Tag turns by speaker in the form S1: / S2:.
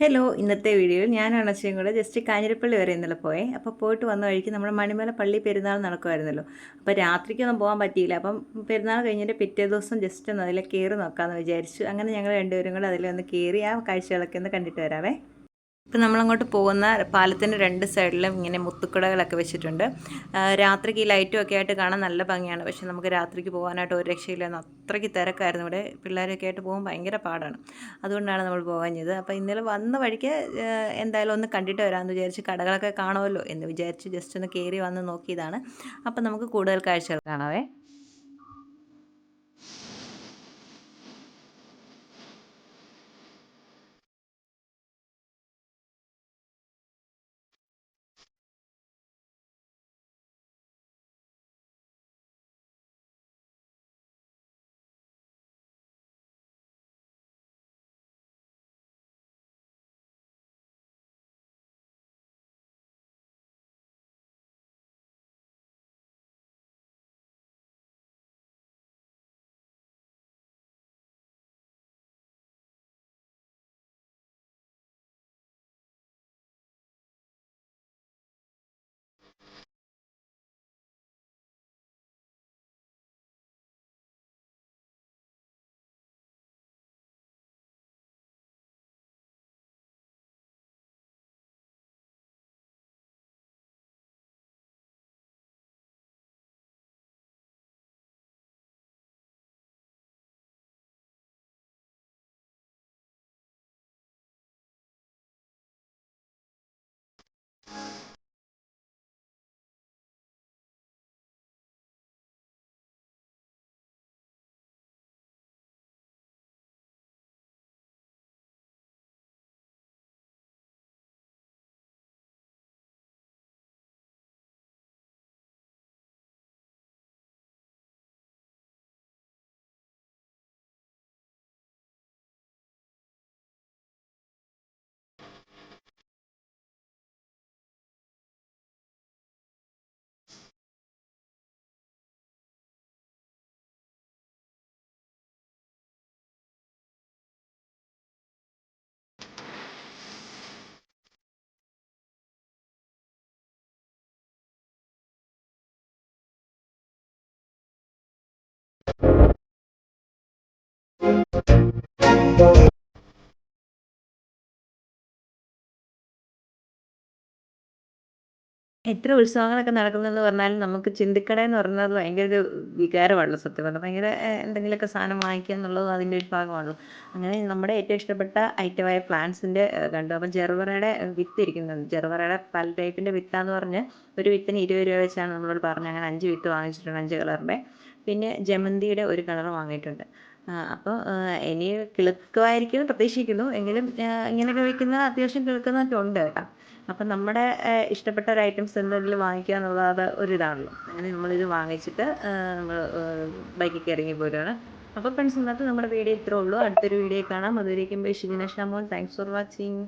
S1: Hello ഇന്നത്തെ വീഡിയോയിൽ ഞാൻ അണച്ചയും കൂടെ ജസ്റ്റ് കാഞ്ഞിരപ്പള്ളി വരെ ഇന്നലെ പോയേ. അപ്പോൾ പോയിട്ട് വന്ന വഴിക്ക് നമ്മുടെ മണിമല പള്ളി പെരുന്നാൾ നടക്കുമായിരുന്നല്ലോ അപ്പോൾ രാത്രിക്കൊന്നും പോകാൻ പറ്റിയില്ല. അപ്പം പെരുന്നാൾ കഴിഞ്ഞിട്ട് പിറ്റേ ദിവസം ജസ്റ്റ് ഒന്ന് അതിലെ കയറി നോക്കാമെന്ന് വിചാരിച്ചു. അങ്ങനെ ഞങ്ങൾ രണ്ടുപേരും കൂടെ അതിലൊന്ന് കയറി ആ കാഴ്ചകളൊക്കെ ഒന്ന് കണ്ടിട്ട് വരാവേ. ഇപ്പം നമ്മളങ്ങോട്ട് പോകുന്ന പാലത്തിന്റെ രണ്ട് സൈഡിലും ഇങ്ങനെ മുത്തുക്കടകളൊക്കെ വെച്ചിട്ടുണ്ട്. രാത്രിക്ക് ഈ ലൈറ്റും ഒക്കെ ആയിട്ട് കാണാൻ നല്ല ഭംഗിയാണ്. പക്ഷെ നമുക്ക് രാത്രിക്ക് പോകാനായിട്ട് ഒരു രക്ഷയില്ലായിരുന്നു അത്രയ്ക്ക് തിരക്കായിരുന്നു ഇവിടെ. പിള്ളേരൊക്കെ ആയിട്ട് പോകുമ്പോൾ ഭയങ്കര പാടാണ്. അതുകൊണ്ടാണ് നമ്മൾ പോകാഞ്ഞത് അപ്പോൾ ഇന്നലെ വന്ന വഴിക്ക് എന്തായാലും ഒന്ന് കണ്ടിട്ട് വരാമെന്ന് വിചാരിച്ച് കടകളൊക്കെ കാണുമല്ലോ എന്ന് വിചാരിച്ച് ജസ്റ്റ് ഒന്ന് കയറി വന്ന് നോക്കിയതാണ്. അപ്പം നമുക്ക് കൂടുതൽ കാഴ്ചകൾ കാണാവേ. എത്ര ഉത്സവങ്ങളൊക്കെ നടക്കുന്നതെന്ന് പറഞ്ഞാലും നമുക്ക് ചിന്തിക്കട എന്ന് പറയുന്നത് ഭയങ്കര ഒരു വികാരമാണല്ലോ സത്യം പറഞ്ഞാൽ. ഭയങ്കര എന്തെങ്കിലുമൊക്കെ സാധനം വാങ്ങിക്കുക എന്നുള്ളത് അതിന്റെ ഒരു ഭാഗമാണല്ലോ. അങ്ങനെ നമ്മുടെ ഏറ്റവും ഇഷ്ടപ്പെട്ട ഐറ്റമായ പ്ലാന്റ്സിന്റെ കണ്ടു. അപ്പം ജെർവറയുടെ വിത്ത് ഇരിക്കുന്നത്. ജെർവറയുടെ പല ടൈപ്പിന്റെ വിത്താന്ന് പറഞ്ഞ് ഒരു വിത്തിന് ഇരുപത് രൂപ വെച്ചാണ് നമ്മളോട് പറഞ്ഞത്. അങ്ങനെ അഞ്ച് വിത്ത് വാങ്ങിച്ചിട്ടുണ്ട് അഞ്ച് കളറിന്റെ. പിന്നെ ജമന്തിയുടെ ഒരു കളർ വാങ്ങിയിട്ടുണ്ട്. അപ്പോൾ ഇനി കിളുക്കുമായിരിക്കും പ്രതീക്ഷിക്കുന്നു. എങ്കിലും ഇങ്ങനെ ഉപയോഗിക്കുന്ന അത്യാവശ്യം കിളുക്കുന്നതൊക്കെ ഉണ്ട് കേട്ടോ. അപ്പം നമ്മുടെ ഇഷ്ടപ്പെട്ട ഒരു ഐറ്റംസ് എന്തെങ്കിലും വാങ്ങിക്കുക എന്നുള്ളത് ഒരിതാണല്ലോ അങ്ങനെ നമ്മളിത് വാങ്ങിച്ചിട്ട് നമ്മൾ ബൈക്കിൽ ഇറങ്ങി പോരുകയാണ് അപ്പോൾ ഫ്രണ്ട്സ് ഇന്നത്തെ നമ്മുടെ വീഡിയോ ഇത്രേ ഉള്ളൂ. അടുത്തൊരു വീഡിയോ കാണാം. അതുവരേക്കും bye. Shijina Shamon thanks for watching